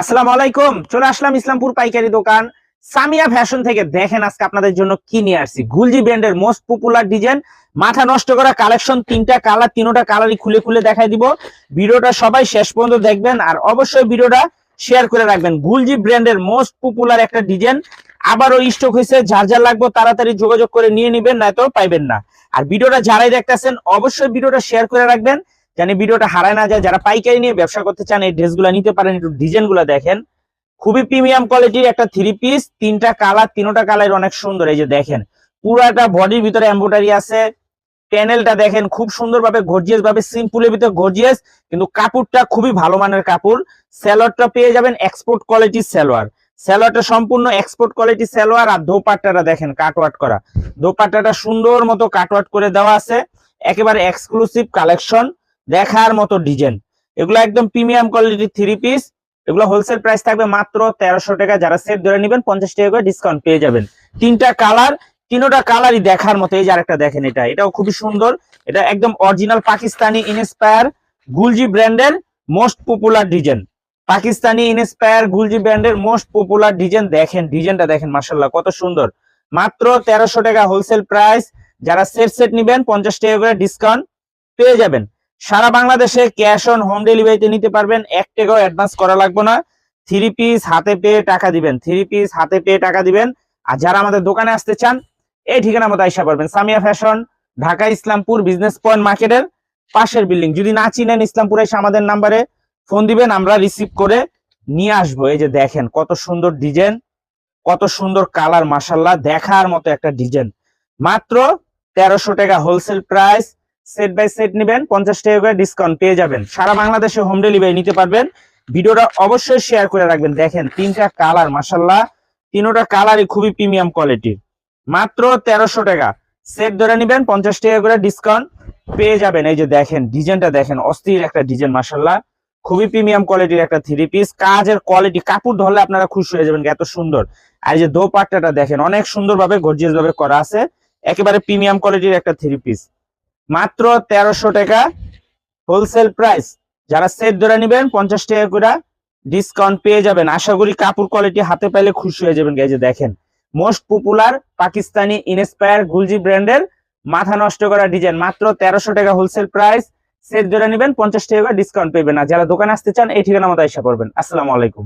আসসালামু আলাইকুম, চলে আসলাম ইসলামপুর পাইকারি দোকান। সামিয়া ফ্যাশন থেকে দেখেন আজকে আপনাদের জন্য কি নিয়ে আসছি। গুলজি ব্র্যান্ডের মোস্ট পপুলার ডিজাইন মাথা নষ্ট করা কালেকশন তিনটা কালার তিনোটা কালারই খুলে খুলে দেখাই দিব। ভিডিওটা সবাই শেষ পর্যন্ত দেখবেন আর অবশ্যই ভিডিওটা শেয়ার করে রাখবেন। গুলজি ব্র্যান্ডের মোস্ট পপুলার একটা ডিজাইন আবারও স্টক হয়েছে, যার যার লাগবে তাড়াতাড়ি যোগাযোগ করে নিয়ে নিবেন, নয়তো পাইবেন না। আর ভিডিওটা যারাই দেখতেছেন, অবশ্যই ভিডিওটা শেয়ার করে রাখবেন। জানি ভিডিওটা হারায় না যায়, যারা পাইকারি নিয়ে ব্যবসা করতে চান, এই ড্রেসগুলো নিতে পারেন, একটু ডিজাইনগুলো দেখেন। খুবই প্রিমিয়াম কোয়ালিটির একটা থ্রি পিস তিনটা কালার, তিনোটা কালার অনেক সুন্দর, এই যে দেখেন। পুরাটা বডির ভিতরে এম্ব্রয়ডারি আছে। প্যানেলটা দেখেন, খুব সুন্দরভাবে গর্জিয়াস ভাবে সিম্পলের ভিতরে গর্জিয়াস কিন্তু কাপড়টা খুবই ভালো মানের কাপড়। স্যালোয়ারটা পেয়ে যাবেন এক্সপোর্ট কোয়ালিটির স্যালোয়ার স্যালোয়ারটা সম্পূর্ণ এক্সপোর্ট কোয়ালিটি স্যালোয়ার আর দোপাট্টাটা দেখেন কাটওয়াট করা। দোপাট্টাটা সুন্দর মতো কাটওয়াট করে দেওয়া আছে। একেবারে এক্সক্লুসিভ কালেকশন দেখার মতো ডিজাইন। এগুলো একদম প্রিমিয়াম কোয়ালিটির থ্রি পিস এগুলো হোলসেল প্রাইস থাকবে মাত্র তেরোশো টাকা। যারা সেট ধরে নেবেন, পঞ্চাশ টাকা করে ডিসকাউন্ট পেয়ে যাবেন। তিনটা কালার তিনোটা কালারই দেখার মতো। এই যে আরেকটা দেখেন এটা। এটাও খুবই সুন্দর। এটা একদম অরিজিনাল পাকিস্তানি ইনস্পায়ার গুলজি ব্র্যান্ডের most popular design Pakistani inspire Gulji ব্র্যান্ডের মোস্ট পপুলার ডিজাইন দেখেন। ডিজাইনটা দেখেন মার্শাল্লাহ কত সুন্দর। মাত্র তেরোশো টাকা হোলসেল প্রাইস যারা সেট সেট নিবেন, পঞ্চাশ টাকা করে ডিসকাউন্ট পেয়ে যাবেন। সারা বাংলাদেশে ক্যাশ অন হোম ডেলিভারিতে নিতে পারবেন। এক টাকাও অ্যাডভান্স করা লাগবে না। থ্রি পিস হাতে পেয়ে টাকা দিবেন। থ্রি পিস হাতে পেয়ে টাকা দিবেন। আর যারা আমাদের দোকানে আসতে চান, এই ঠিকানা মতো আইসা পারবেন Samia fashion Dhaka Islampur business point মার্কেটের পাশের বিল্ডিং। যদি না চিনেন ইসলামপুরে এসে আমাদের নাম্বারে ফোন দিবেন, আমরা রিসিভ করে নিয়ে আসব। এই যে দেখেন, কত সুন্দর ডিজাইন কত সুন্দর কালার মাসাল্লাহ দেখার মতো একটা ডিজাইন মাত্র তেরোশো টাকা wholesale price set by set নেবেন, পঞ্চাশ টাকা করে ডিসকাউন্ট পেয়ে যাবেন। সারা বাংলাদেশে হোম ডেলিভারি নিতে পারবেন। ভিডিওটা অবশ্যই শেয়ার করে রাখবেন। দেখেন, তিনটা কালার মাসাল্লাহ তিনোটা কালারই খুবই প্রিমিয়াম কোয়ালিটির মাত্র তেরোশো টাকা। সেট ধরে নেবেন, পঞ্চাশ টাকা করে ডিসকাউন্ট পেয়ে যাবেন। এই যে দেখেন, ডিজাইনটা দেখেন, অস্থির একটা ডিজাইন মাসাল্লাহ খুবই প্রিমিয়াম কোয়ালিটির একটা থ্রি পিস কাজের কোয়ালিটি কাপড় ধরলে আপনারা খুশি হয়ে যাবেন, এত সুন্দর। আর এই যে দোপাট্টাটা দেখেন, অনেক সুন্দরভাবে গর্জিয়াস ভাবে করা আছে। একেবারে প্রিমিয়াম কোয়ালিটির একটা থ্রি পিস মাত্র তেরোশো টাকা হোলসেল প্রাইস যারা সেট ধরে নেবেন, পঞ্চাশ টাকা করে ডিসকাউন্ট পেয়ে যাবেন। আশা করি কাপড় কোয়ালিটি হাতে পাইলে খুশি হয়ে যাবেন। যে দেখেন most popular Pakistani inspire Gulji ব্র্যান্ডের মাথা নষ্ট করা ডিজাইন মাত্র তেরোশো টাকা হোলসেল প্রাইস সেট ধরে নেবেন, পঞ্চাশ টাকা করে ডিসকাউন্ট পেবেন আর যারা দোকানে আসতে চান, এই ঠিকানা মতো এসে করবেন আসসালামু আলাইকুম।